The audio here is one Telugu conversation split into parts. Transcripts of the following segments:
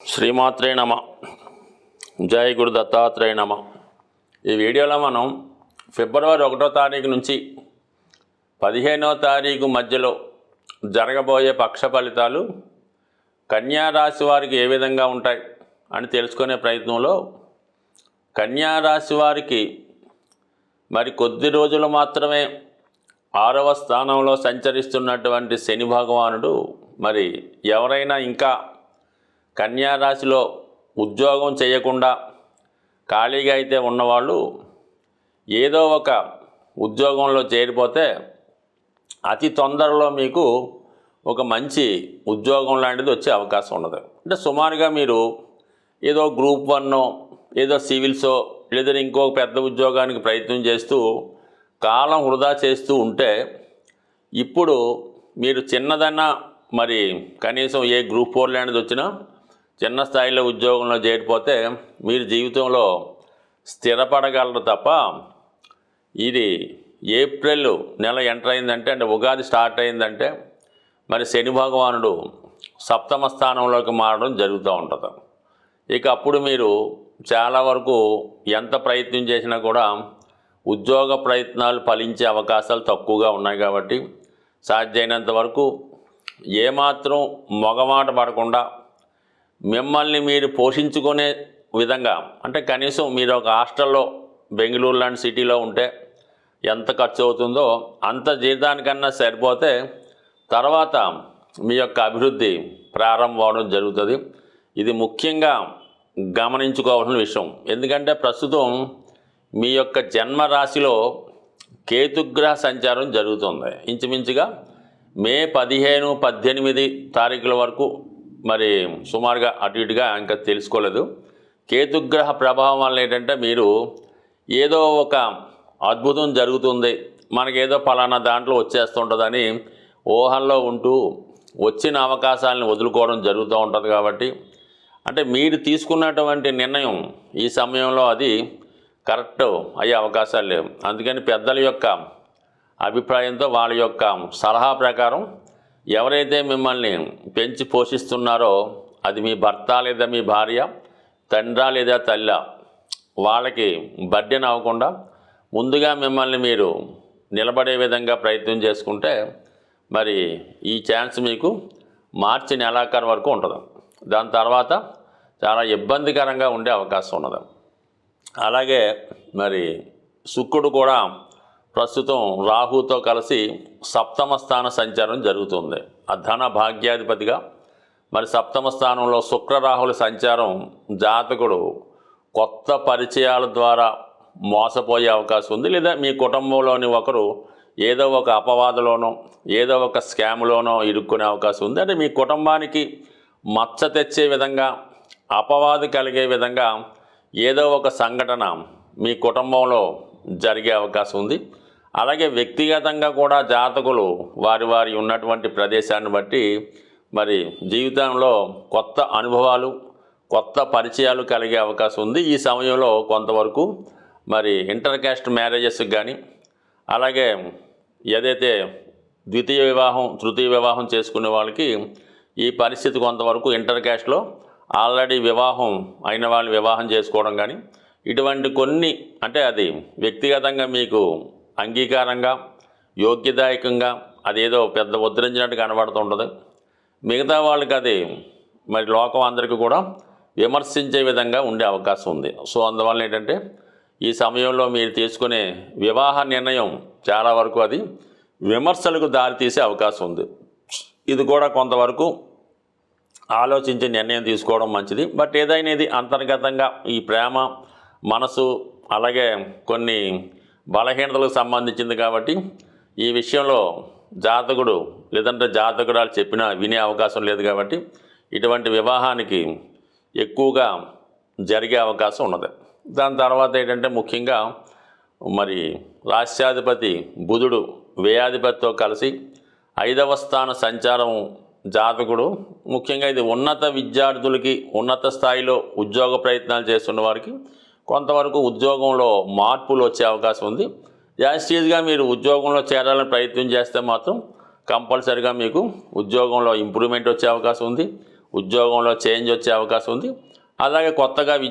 శ్రీమాత్రే నమ. జయ గురు దత్తాత్రేయ నమ. ఈ వీడియోలో మనం ఫిబ్రవరి ఒకటో తారీఖు నుంచి పదిహేనో తారీఖు మధ్యలో జరగబోయే పక్ష ఫలితాలు కన్యా రాశి వారికి ఏ విధంగా ఉంటాయి అని తెలుసుకునే ప్రయత్నంలో కన్యా రాశి వారికి మరి కొద్ది రోజులు మాత్రమే ఆరవ స్థానంలో సంచరిస్తున్నటువంటి శని భగవానుడు మరి ఎవరైనా ఇంకా కన్యా రాశిలో ఉద్యోగం చేయకుండా ఖాళీగా అయితే ఉన్నవాళ్ళు ఏదో ఒక ఉద్యోగంలో చేరిపోతే అతి తొందరలో మీకు ఒక మంచి ఉద్యోగం లాంటిది వచ్చే అవకాశం ఉండదు అంటే సుమారుగా మీరు ఏదో గ్రూప్ వన్నో ఏదో సివిల్సో లేదా ఇంకో పెద్ద ఉద్యోగానికి ప్రయత్నం చేస్తూ కాలం వృధా చేస్తూ ఉంటే ఇప్పుడు మీరు చిన్నదన్నా మరి కనీసం ఏ గ్రూప్ ఫోర్ లాంటిది వచ్చినా చిన్న స్థాయిలో ఉద్యోగంలో చేరిపోతే మీరు జీవితంలో స్థిరపడగలరు తప్ప ఇది ఏప్రిల్ నెల ఎంటర్ అయిందంటే అంటే ఉగాది స్టార్ట్ అయిందంటే మరి శని భగవానుడు సప్తమ స్థానంలోకి మారడం జరుగుతూ ఉంటుంది. ఇక అప్పుడు మీరు చాలా వరకు ఎంత ప్రయత్నం చేసినా కూడా ఉద్యోగ ప్రయత్నాలు ఫలించే అవకాశాలు తక్కువగా ఉన్నాయి కాబట్టి సాధ్యమైనంత వరకు ఏమాత్రం మొగమాట పడకుండా మిమ్మల్ని మీరు పోషించుకునే విధంగా అంటే కనీసం మీరు ఒక హాస్టల్లో బెంగళూరు లాంటి సిటీలో ఉంటే ఎంత ఖర్చు అవుతుందో అంత జీతానికన్నా సరిపోతే తర్వాత మీ యొక్క అభివృద్ధి ప్రారంభం అవడం జరుగుతుంది. ఇది ముఖ్యంగా గమనించుకోవాల్సిన విషయం. ఎందుకంటే ప్రస్తుతం మీ యొక్క జన్మ రాశిలో కేతుగ్రహ సంచారం జరుగుతుంది. ఇంచుమించుగా మే పదిహేను పద్దెనిమిది తారీఖుల వరకు మరి సుమారుగా అటు ఇటుగా ఇంకా తెలుసుకోలేదు. కేతుగ్రహ ప్రభావం వల్ల ఏంటంటే మీరు ఏదో ఒక అద్భుతం జరుగుతుంది. మనకేదో ఫలానా దాంట్లో వచ్చేస్తుంటుందని ఊహల్లో ఉంటూ వచ్చిన అవకాశాలను వదులుకోవడం జరుగుతూ ఉంటుంది కాబట్టి. అంటే మీరు తీసుకున్నటువంటి నిర్ణయం ఈ సమయంలో అది కరెక్ట్ అయ్యే అవకాశాలు లేవు. అందుకని పెద్దల యొక్క అభిప్రాయంతో వాళ్ళ యొక్క సలహా ప్రకారం ఎవరైతే మిమ్మల్ని పెంచి పోషిస్తున్నారో అది మీ భర్త లేదా మీ భార్య తండ్రా లేదా తల్లి వాళ్ళకి బడ్డెన్ అవ్వకుండా ముందుగా మిమ్మల్ని మీరు నిలబడే విధంగా ప్రయత్నం చేసుకుంటే మరి ఈ ఛాన్స్ మీకు మార్చి నెలాఖరు వరకు ఉంటుంది. దాని తర్వాత చాలా ఇబ్బందికరంగా ఉండే అవకాశం ఉన్నది. అలాగే మరి శుక్రుడు కూడా ప్రస్తుతం రాహుతో కలిసి సప్తమ స్థాన సంచారం జరుగుతుంది. ఆ ధన భాగ్యాధిపతిగా మరి సప్తమ స్థానంలో శుక్రరాహుల సంచారం జాతకుడు కొత్త పరిచయాల ద్వారా మోసపోయే అవకాశం ఉంది. లేదా మీ కుటుంబంలోని ఒకరు ఏదో ఒక అపవాదలోనో ఏదో ఒక స్కామ్లోనో ఇరుక్కునే అవకాశం ఉంది. అంటే మీ కుటుంబానికి మచ్చ తెచ్చే విధంగా అపవాదు కలిగే విధంగా ఏదో ఒక సంఘటన మీ కుటుంబంలో జరిగే అవకాశం ఉంది. అలాగే వ్యక్తిగతంగా కూడా జాతకులు వారి వారి ఉన్నటువంటి ప్రదేశాన్ని బట్టి మరి జీవితంలో కొత్త అనుభవాలు కొత్త పరిచయాలు కలిగే అవకాశం ఉంది. ఈ సమయంలో కొంతవరకు మరి ఇంటర్ క్యాస్ట్ మ్యారేజెస్కి కానీ అలాగే ఏదైతే ద్వితీయ వివాహం తృతీయ వివాహం చేసుకునే వాళ్ళకి ఈ పరిస్థితి కొంతవరకు ఇంటర్ క్యాస్ట్లో ఆల్రెడీ వివాహం అయిన వాళ్ళు వివాహం చేసుకోవడం కానీ ఇటువంటి కొన్ని అంటే అది వ్యక్తిగతంగా మీకు అంగీకారంగా యోగ్యదాయకంగా అదేదో పెద్ద ఉద్ధరించినట్టు కనబడుతుంటుంది మిగతా వాళ్ళకి అది మరి లోకం అందరికీ కూడా విమర్శించే విధంగా ఉండే అవకాశం ఉంది. సో అందువల్ల ఏంటంటే ఈ సమయంలో మీరు తీసుకునే వివాహ నిర్ణయం చాలా వరకు అది విమర్శలకు దారితీసే అవకాశం ఉంది. ఇది కూడా కొంతవరకు ఆలోచించి నిర్ణయం తీసుకోవడం మంచిది. బట్ ఏదైనా ఇది అంతర్గతంగా ఈ ప్రేమ మనసు అలాగే కొన్ని బలహీనతలకు సంబంధించింది కాబట్టి ఈ విషయంలో జాతకుడు లేదంటే జాతకుడాలు చెప్పినా వినే అవకాశం లేదు కాబట్టి ఇటువంటి వివాహానికి ఎక్కువగా జరిగే అవకాశం ఉన్నది. దాని తర్వాత ఏంటంటే ముఖ్యంగా మరి రాష్ట్రాధిపతి బుధుడు వ్యయాధిపతితో కలిసి ఐదవ స్థాన సంచారం జాతకుడు ముఖ్యంగా ఇది ఉన్నత విద్యార్థులకి ఉన్నత స్థాయిలో ఉద్యోగ ప్రయత్నాలు చేస్తున్న వారికి కొంతవరకు ఉద్యోగంలో మార్పులు వచ్చే అవకాశం ఉంది. యాస్టీజ్గా మీరు ఉద్యోగంలో చేరాలని ప్రయత్నం చేస్తే మాత్రం కంపల్సరిగా మీకు ఉద్యోగంలో ఇంప్రూవ్మెంట్ వచ్చే అవకాశం ఉంది. ఉద్యోగంలో చేంజ్ వచ్చే అవకాశం ఉంది. అలాగే కొత్తగా వి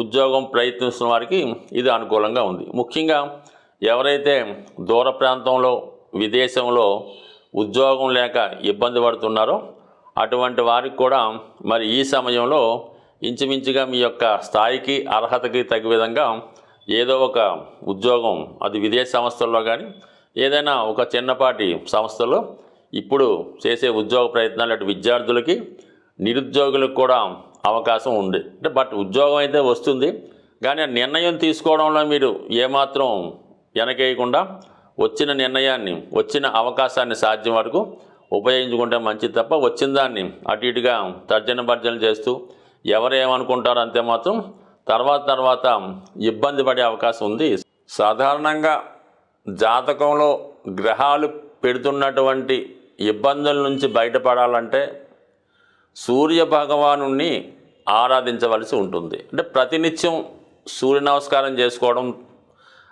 ఉద్యోగం ప్రయత్నిస్తున్న వారికి ఇది అనుకూలంగా ఉంది. ముఖ్యంగా ఎవరైతే దూర ప్రాంతంలో విదేశంలో ఉద్యోగం లేక ఇబ్బంది పడుతున్నారో అటువంటి వారికి కూడా మరి ఈ సమయంలో ఇంచుమించుగా మీ యొక్క స్థాయికి అర్హతకి తగ్గ విధంగా ఏదో ఒక ఉద్యోగం అది విదేశ సంస్థల్లో కానీ ఏదైనా ఒక చిన్నపాటి సంస్థలో ఇప్పుడు చేసే ఉద్యోగ ప్రయత్నాలు అటు విద్యార్థులకి నిరుద్యోగులకు కూడా అవకాశం ఉంది. అంటే బట్ ఉద్యోగం అయితే వస్తుంది కానీ ఆ నిర్ణయం తీసుకోవడంలో మీరు ఏమాత్రం వెనకేయకుండా వచ్చిన నిర్ణయాన్ని వచ్చిన అవకాశాన్ని సాధ్యం వరకు ఉపయోగించుకుంటే మంచిది తప్ప వచ్చిన దాన్ని అటు ఇటుగా తర్జన భర్జన చేస్తూ ఎవరేమనుకుంటారో అంతే మాత్రం తర్వాత తర్వాత ఇబ్బంది పడే అవకాశం ఉంది. సాధారణంగా జాతకంలో గ్రహాలు పెడుతున్నటువంటి ఇబ్బందుల నుంచి బయటపడాలంటే సూర్య భగవాను ఆరాధించవలసి ఉంటుంది. అంటే ప్రతినిత్యం సూర్య నమస్కారం చేసుకోవడం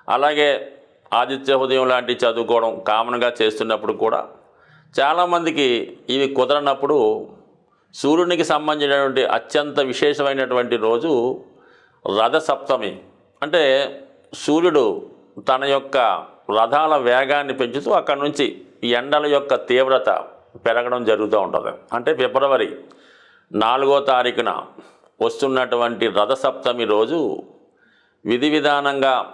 అలాగే ఆదిత్య హృదయం లాంటివి చదువుకోవడం కామన్గా చేస్తున్నప్పుడు కూడా చాలామందికి ఇవి కుదరనప్పుడు సూర్యునికి సంబంధించినటువంటి అత్యంత విశేషమైనటువంటి రోజు రథసప్తమి. అంటే సూర్యుడు తన యొక్క రథాల వేగాన్ని పెంచుతూ అక్కడి నుంచి ఈ ఎండల యొక్క తీవ్రత పెరగడం జరుగుతూ ఉంటుంది. అంటే ఫిబ్రవరి నాలుగో తారీఖున వస్తున్నటువంటి రథసప్తమి రోజు విధి విధానంగా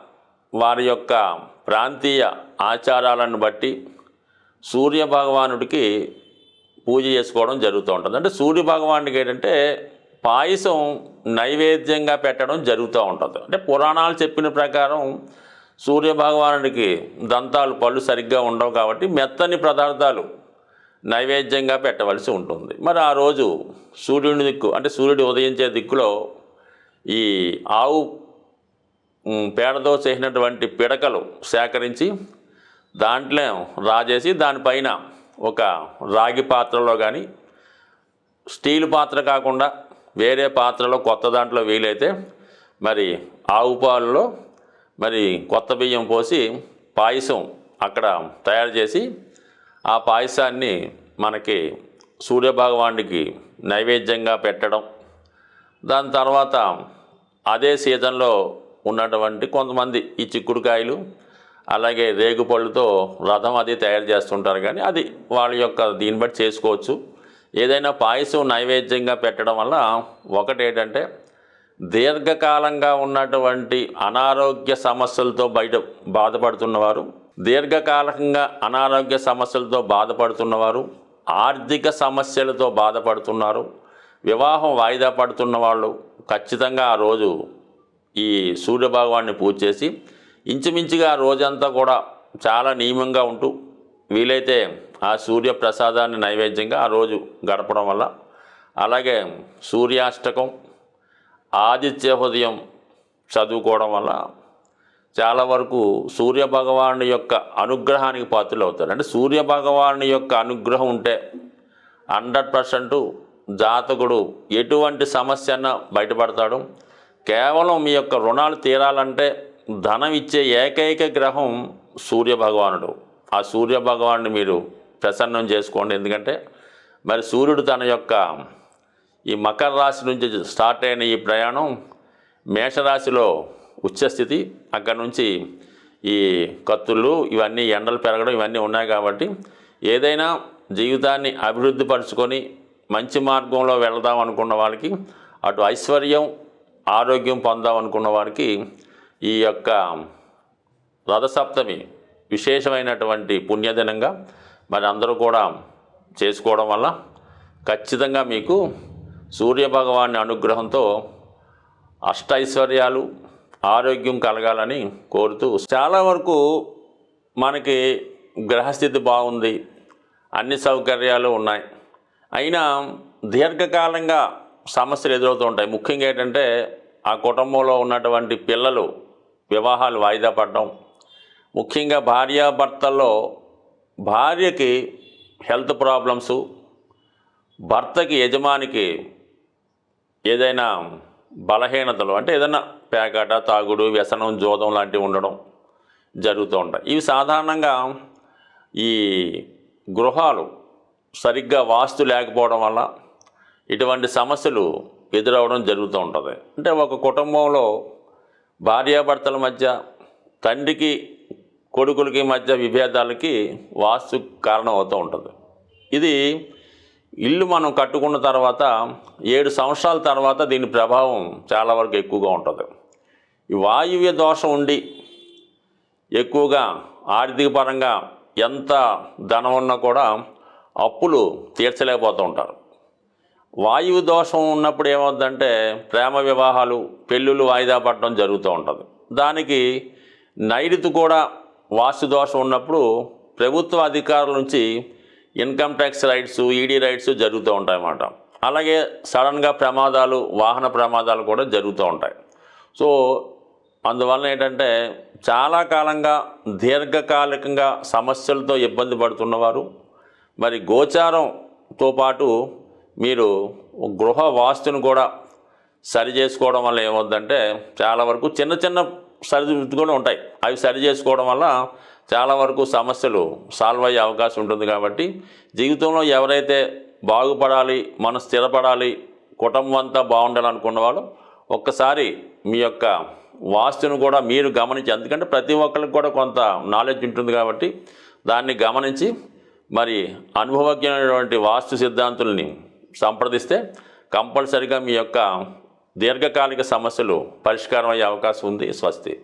వారి యొక్క ప్రాంతీయ ఆచారాలను బట్టి సూర్య భగవానుడికి పూజ చేసుకోవడం జరుగుతూ ఉంటుంది. అంటే సూర్య భగవానుడికి ఏంటంటే పాయసం నైవేద్యంగా పెట్టడం జరుగుతూ ఉంటుంది. అంటే పురాణాలు చెప్పిన ప్రకారం సూర్య భగవానుడికి దంతాలు పళ్ళు సరిగ్గా ఉండవు కాబట్టి మెత్తని పదార్థాలు నైవేద్యంగా పెట్టవలసి ఉంటుంది. మరి ఆ రోజు సూర్యుని దిక్కు అంటే సూర్యుడు ఉదయించే దిక్కులో ఈ ఆవు పేడతో చేసినటువంటి పిడకలు సేకరించి దాంట్లో రాజేసి దానిపైన ఒక రాగి పాత్రలో కానీ స్టీల్ పాత్ర కాకుండా వేరే పాత్రలో కొత్త దాంట్లో వీలైతే మరి ఆవు పాలలో మరి కొత్త బియ్యం పోసి పాయసం అక్కడ తయారు చేసి ఆ పాయసాన్ని మనకి సూర్యభగవానుడికి నైవేద్యంగా పెట్టడం. దాని తర్వాత అదే సీజన్లో ఉన్నటువంటి కొంతమంది ఈ చిక్కుడుకాయలు అలాగే రేగుపళ్ళుతో రథం అది తయారు చేస్తుంటారు. కానీ అది వాళ్ళ యొక్క దీన్ని బట్టి చేసుకోవచ్చు. ఏదైనా పాయసం నైవేద్యంగా పెట్టడం వల్ల ఒకటి ఏంటంటే దీర్ఘకాలంగా ఉన్నటువంటి అనారోగ్య సమస్యలతో బయట బాధపడుతున్నవారు దీర్ఘకాలంగా అనారోగ్య సమస్యలతో బాధపడుతున్నవారు ఆర్థిక సమస్యలతో బాధపడుతున్నారు వివాహం వాయిదా పడుతున్న వాళ్ళు ఖచ్చితంగా ఆ రోజు ఈ సూర్యభగవాన్ని పూజ చేసి ఇంచుమించుగా రోజంతా కూడా చాలా నియమంగా ఉంటూ వీలైతే ఆ సూర్య ప్రసాదాన్ని నైవేద్యంగా ఆ రోజు గడపడం వల్ల. అలాగే సూర్యాష్టకం ఆదిత్య హృదయం చదువుకోవడం వల్ల చాలా వరకు సూర్యభగవాను యొక్క అనుగ్రహానికి పాత్రలు అవుతారు అంటే సూర్య భగవాను యొక్క అనుగ్రహం ఉంటే హండ్రెడ్ పర్సెంట్ జాతకుడు ఎటువంటి సమస్యన బయటపడతాడు. కేవలం మీ యొక్క రుణాలు తీరాలంటే ధనం ఇచ్చే ఏకైక గ్రహం సూర్య భగవానుడు ఆ సూర్యభగవాన్ని మీరు ప్రసన్నం చేసుకోండి. ఎందుకంటే మరి సూర్యుడు తన యొక్క ఈ మకర రాశి నుంచి స్టార్ట్ అయిన ఈ ప్రయాణం మేషరాశిలో ఉచ్చస్థితి. అక్కడ నుంచి ఈ కత్తులు ఇవన్నీ ఎండలు పెరగడం ఇవన్నీ ఉన్నాయి కాబట్టి ఏదైనా జీవితాన్ని అభివృద్ధి పరుచుకొని మంచి మార్గంలో వెళదాం అనుకున్న వాళ్ళకి అటు ఐశ్వర్యం ఆరోగ్యం పొందాం అనుకున్న వారికి ఈ యొక్క రథసప్తమి విశేషమైనటువంటి పుణ్యదినంగా మరి అందరూ కూడా చేసుకోవడం వల్ల ఖచ్చితంగా మీకు సూర్యభగవాని అనుగ్రహంతో అష్టైశ్వర్యాలు ఆరోగ్యం కలగాలని కోరుతూ చాలా వరకు మనకి గ్రహస్థితి బాగుంది. అన్ని సౌకర్యాలు ఉన్నాయి. అయినా దీర్ఘకాలంగా సమస్యలు ఎదురవుతూ ఉంటాయి. ముఖ్యంగా ఏంటంటే ఆ కుటుంబంలో ఉన్నటువంటి పిల్లలు వివాహాలు వాయిదా పడడం. ముఖ్యంగా భార్యాభర్తల్లో భార్యకి హెల్త్ ప్రాబ్లమ్స్ భర్తకి యజమానికి ఏదైనా బలహీనతలు అంటే ఏదైనా పేకాట తాగుడు వ్యసనం జోదం లాంటివి ఉండడం జరుగుతూ ఉంటాయి. ఇవి సాధారణంగా ఈ గృహాలు సరిగ్గా వాస్తు లేకపోవడం వల్ల ఇటువంటి సమస్యలు ఎదురవడం జరుగుతూ ఉంటుంది. అంటే ఒక కుటుంబంలో భార్యాభర్తల మధ్య తండ్రికి కొడుకులకి మధ్య విభేదాలకి వాస్తు కారణం అవుతూ ఉంటుంది. ఇది ఇల్లు మనం కట్టుకున్న తర్వాత ఏడు సంవత్సరాల తర్వాత దీని ప్రభావం చాలా వరకు ఎక్కువగా ఉంటుంది. ఈ వాయువ్య దోషం ఉండి ఎక్కువగా ఆర్థిక పరంగా ఎంత ధనం ఉన్నా కూడా అప్పులు తీర్చలేకపోతూ ఉంటారు. వాయువు దోషం ఉన్నప్పుడు ఏమవుద్దంటే ప్రేమ వివాహాలు పెళ్ళిళ్ళు వాయిదా పడడం జరుగుతూ ఉంటుంది. దానికి నైరుతి కూడా వాస్తు దోషం ఉన్నప్పుడు ప్రభుత్వ అధికారుల నుంచి income tax raids ED raids జరుగుతూ ఉంటాయి అన్నమాట. అలాగే సడన్గా ప్రమాదాలు వాహన ప్రమాదాలు కూడా జరుగుతూ ఉంటాయి. సో అందువల్ల ఏంటంటే చాలా కాలంగా దీర్ఘకాలికంగా సమస్యలతో ఇబ్బంది పడుతున్నవారు మరి గోచారంతో పాటు మీరు గృహ వాస్తును కూడా సరి చేసుకోవడం వల్ల ఏమవుద్దంటే చాలా వరకు చిన్న చిన్న సరి కూడా ఉంటాయి. అవి సరి చేసుకోవడం వల్ల చాలా వరకు సమస్యలు సాల్వ్ అయ్యే అవకాశం ఉంటుంది కాబట్టి జీవితంలో ఎవరైతే బాగుపడాలి మనం స్థిరపడాలి కుటుంబం అంతా బాగుండాలనుకున్న వాళ్ళు ఒక్కసారి మీ యొక్క వాస్తును కూడా మీరు గమనించి ఎందుకంటే ప్రతి ఒక్కరికి కూడా కొంత నాలెడ్జ్ ఉంటుంది కాబట్టి దాన్ని గమనించి మరి అనుభవజ్ఞమైనటువంటి వాస్తు సిద్ధాంతుల్ని సంప్రదిస్తే కంపల్సరిగా మీ యొక్క దీర్ఘకాలిక సమస్యలు పరిష్కారం అయ్యే అవకాశం ఉంది. స్వస్తి.